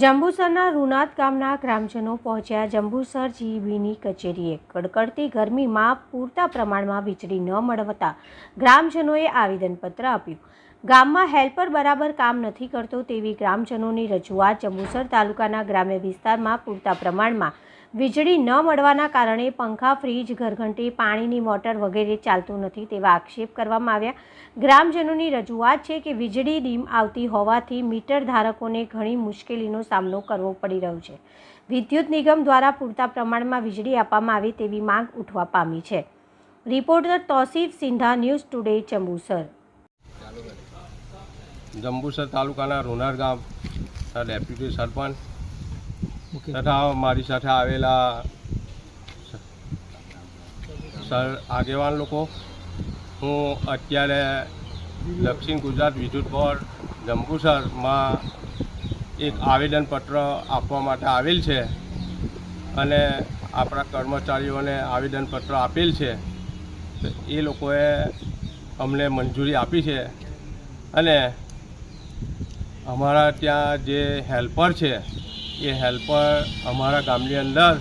જંબુસરના રૂનાથ ગામના ગ્રામજનો પહોંચ્યા જંબુસર જીવીની કચેરીએ. કડકડતી ગરમીમાં પૂરતા પ્રમાણમાં વીજળી ન મળવતા ગ્રામજનોએ આવેદનપત્ર આપ્યું. ગામમાં હેલ્પર બરાબર કામ નથી કરતો તેવી ગ્રામજનોની રજૂઆત જંબુસર તાલુકાના ગ્રામ્ય વિસ્તારમાં પૂરતા પ્રમાણમાં વીજળી ન મળવાના કારણે પંખા, ફ્રીજ, ઘરઘંટી, પાણીની મોટર વગેરે ચાલતું નથી તેવા આક્ષેપ કરવામાં આવ્યા. ગ્રામજનોની રજૂઆત છે કે વીજળી ડીમ આવતી હોવાથી મીટર ધારકોને ઘણી મુશ્કેલીનો સામનો કરવો પડી રહ્યો છે. વિદ્યુત નિગમ દ્વારા પૂરતા પ્રમાણમાં વીજળી આપવામાં આવે તેવી માંગ ઉઠવા પામી છે. Reporter Tosif Sindha, news today, Jambusar. Jambusar તાલુકાના રોનાર ગામ ડેપ્યુટી સરપંચ તથા મારી સાથે આવેલા આગેવાન લોકો. હું અત્યારે દક્ષિણ ગુજરાત વિદ્યુત બોર્ડ જંબુસરમાં એક આવેદનપત્ર આપવા માટે આવેલ છે અને આપણા કર્મચારીઓને આવેદનપત્ર આપેલ છે. એ લોકોએ અમને મંજૂરી આપી છે અને અમારા ત્યાં જે હેલ્પર છે એ હેલ્પર અમારા ગામની અંદર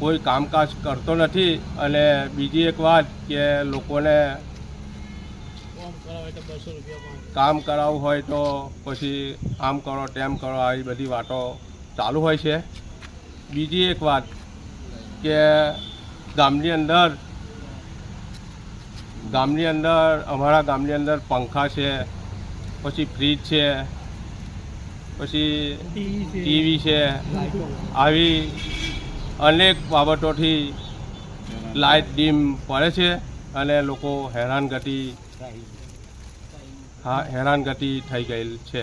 કોઈ કામકાજ કરતો નથી અને બીજી એક વાત કે લોકોને કામ કરાવવું હોય તો પછી આમ કરો, તેમ કરો, આવી બધી વાતો ચાલુ હોય છે. બીજી એક વાત કે ગામની અંદર ગામની અંદર, અમારા ગામની અંદર પંખા છે, પછી ફ્રીજ છે પછી ટીવી છે. આવી અનેક બાબતોથી લાઇટ ડીમ પડે છે અને લોકો હેરાનગતિ હા હેરાનગતિ થઈ ગયેલ છે.